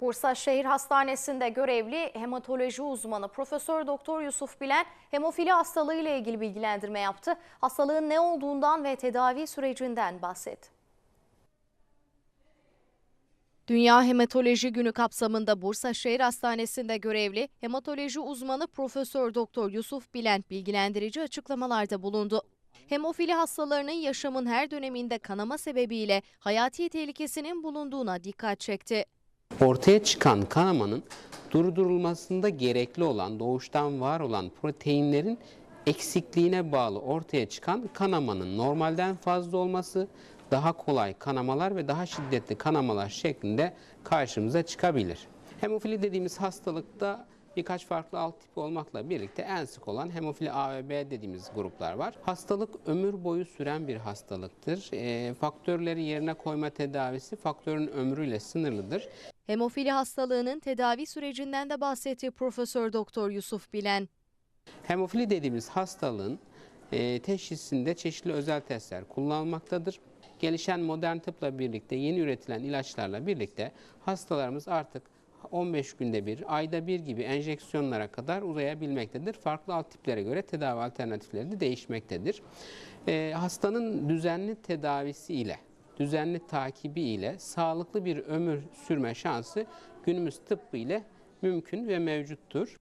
Bursa Şehir Hastanesi'nde görevli hematoloji uzmanı Profesör Doktor Yusuf Bilen hemofili hastalığı ile ilgili bilgilendirme yaptı. Hastalığın ne olduğundan ve tedavi sürecinden bahsetti. Dünya Hematoloji Günü kapsamında Bursa Şehir Hastanesi'nde görevli hematoloji uzmanı Profesör Doktor Yusuf Bilen bilgilendirici açıklamalarda bulundu. Hemofili hastalarının yaşamın her döneminde kanama sebebiyle hayati tehlikesinin bulunduğuna dikkat çekti. Ortaya çıkan kanamanın durdurulmasında gerekli olan, doğuştan var olan proteinlerin eksikliğine bağlı ortaya çıkan kanamanın normalden fazla olması, daha kolay kanamalar ve daha şiddetli kanamalar şeklinde karşımıza çıkabilir. Hemofili dediğimiz hastalıkta birkaç farklı alt tip olmakla birlikte en sık olan hemofili A ve B dediğimiz gruplar var. Hastalık ömür boyu süren bir hastalıktır. E, faktörleri yerine koyma tedavisi faktörün ömrüyle sınırlıdır. Hemofili hastalığının tedavi sürecinden de bahsetti Profesör Doktor Yusuf Bilen. Hemofili dediğimiz hastalığın e, teşhisinde çeşitli özel testler kullanılmaktadır. Gelişen modern tıpla birlikte yeni üretilen ilaçlarla birlikte hastalarımız artık 15 günde bir, ayda bir gibi enjeksiyonlara kadar uzayabilmektedir. Farklı alt tiplere göre tedavi alternatifleri de değişmektedir. E, hastanın düzenli tedavisi ile, düzenli takibi ile sağlıklı bir ömür sürme şansı günümüz tıbbı ile mümkün ve mevcuttur.